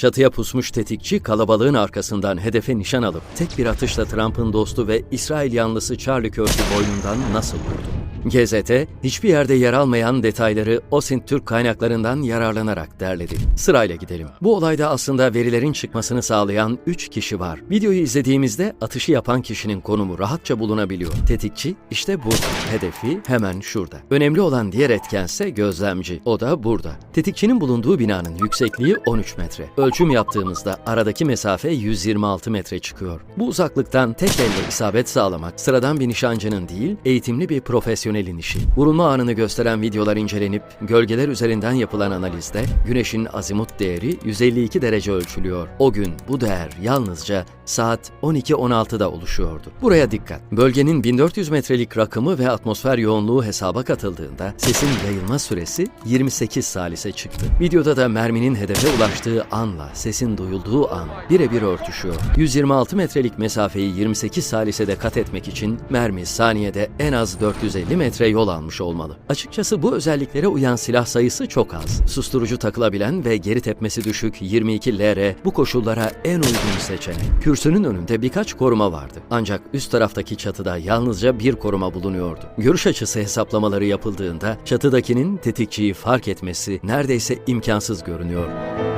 Çatıya pusmuş tetikçi kalabalığın arkasından hedefe nişan alıp tek bir atışla Trump'ın dostu ve İsrail yanlısı Charlie Kirk'ü boynundan nasıl vurdu? GZT, hiçbir yerde yer almayan detayları OSINT Türk kaynaklarından yararlanarak derledi. Sırayla gidelim. Bu olayda aslında verilerin çıkmasını sağlayan 3 kişi var. Videoyu izlediğimizde atışı yapan kişinin konumu rahatça bulunabiliyor. Tetikçi işte burada. Hedefi hemen şurada. Önemli olan diğer etkense gözlemci. O da burada. Tetikçinin bulunduğu binanın yüksekliği 13 metre. Ölçüm yaptığımızda aradaki mesafe 126 metre çıkıyor. Bu uzaklıktan tek elle isabet sağlamak sıradan bir nişancının değil, eğitimli bir profesyonelin işi. Vurulma anını gösteren videolar incelenip gölgeler üzerinden yapılan analizde güneşin azimut değeri 152 derece ölçülüyor. O gün bu değer yalnızca saat 12.16'da oluşuyordu. Buraya dikkat. Bölgenin 1400 metrelik rakımı ve atmosfer yoğunluğu hesaba katıldığında sesin yayılma süresi 28 salise çıktı. Videoda da merminin hedefe ulaştığı anla sesin duyulduğu an birebir örtüşüyor. 126 metrelik mesafeyi 28 salisede kat etmek için mermi saniyede en az 450 metre yol almış olmalı. Açıkçası bu özelliklere uyan silah sayısı çok az. Susturucu takılabilen ve geri tepmesi düşük 22 LR bu koşullara en uygun seçenek. Kürsünün önünde birkaç koruma vardı. Ancak üst taraftaki çatıda yalnızca bir koruma bulunuyordu. Görüş açısı hesaplamaları yapıldığında çatıdakinin tetikçiyi fark etmesi neredeyse imkansız görünüyor.